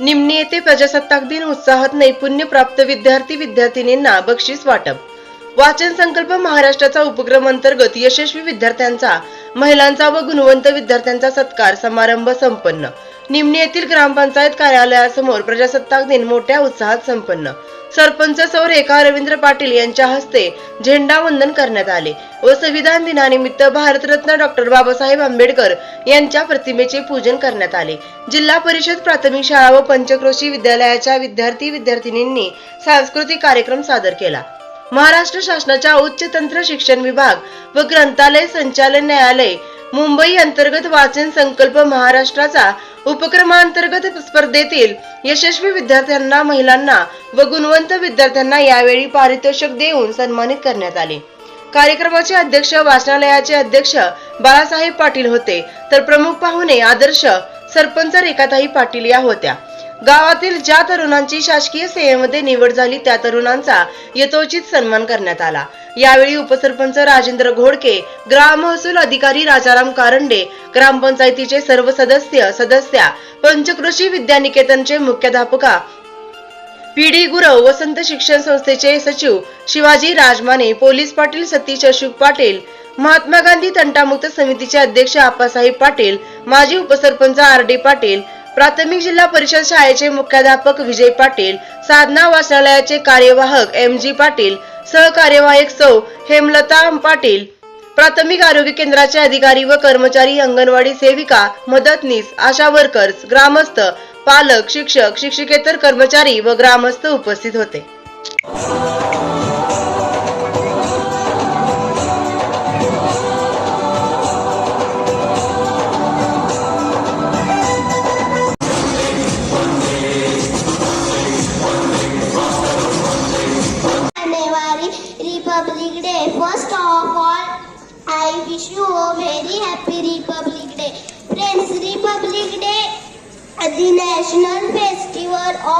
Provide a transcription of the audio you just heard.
निमणी येथे प्रजासत्ताक दिन उत्साहात नैपुण्य प्राप्त विद्यार्थी विद्यार्थिनींना बक्षीस वाटप. वाचन संकल्प महाराष्ट्राचा उपक्रम अंतर्गत यशस्वी विद्यार्थ्यांचा महिलांचा व गुणवंत विद्यार्थ्यांचा सत्कार समारंभ संपन्न. निमणी येथील ग्रामपंचायत कार्यालयासमोर प्रजासत्ताक दिन मोठ्या उत्साहात संपन्न. सरपंच सौ रेखा रवींद्र पाटील यांच्या हस्ते झेंडा वंदन करण्यात आले व संविधान दिनानिमित्त भारतरत्न डॉक्टर बाबासाहेब आंबेडकर यांच्या प्रतिमेचे पूजन करण्यात आले. जिल्हा परिषद प्राथमिक शाळा व पंचक्रोशी विद्यालयाच्या विद्यार्थी विद्यार्थिनींनी सांस्कृतिक कार्यक्रम सादर केला. महाराष्ट्र शासनाच्या उच्च तंत्र शिक्षण विभाग व ग्रंथालय संचालन न्यायालय मुंबई अंतर्गत वाचन संकल्प महाराष्ट्राचा उपक्रमांतर्गत स्पर्धेतील यशस्वी विद्यार्थ्यांना महिलांना व गुणवंत विद्यार्थ्यांना यावेळी पारितोषिक देऊन सन्मानित करण्यात आले. कार्यक्रमाचे अध्यक्ष वाचनालयाचे अध्यक्ष बाळासाहेब पाटील होते. तर प्रमुख पाहुणे आदर्श सरपंच रेखाताई पाटील या होत्या. गावातील ज्या तरुणांची शासकीय सेवेमध्ये निवड झाली त्या तरुणांचा यथोचित सन्मान करण्यात आला. यावेळी उपसरपंच राजेंद्र घोडके ग्राम महसूल अधिकारी राजाराम कारंडे ग्रामपंचायतीचे सर्व सदस्य सदस्या पंचकृषी विद्यानिकेतनचे मुख्याध्यापका पीडी गुरव वसंत शिक्षण संस्थेचे सचिव शिवाजी राजमाने पोलीस पाटील सतीश अशोक पाटील महात्मा गांधी तंटामुक्त समितीचे अध्यक्ष आप्पासाहेब पाटील माजी उपसरपंच आर डी पाटील प्राथमिक जिल्हा परिषद शाळेचे मुख्याध्यापक विजय पाटील साधना वाचनालयाचे कार्यवाहक एम जी पाटील सहकार्यवाहक सौ हेमलता पाटील प्राथमिक आरोग्य केंद्राचे अधिकारी व कर्मचारी अंगणवाडी सेविका मदतनीस आशा वर्कर्स ग्रामस्थ पालक शिक्षक शिक्षिकेतर कर्मचारी व ग्रामस्थ उपस्थित होते. Day. First of all, I wish you a very happy Republic Day. Friends, Republic Day the national festival of.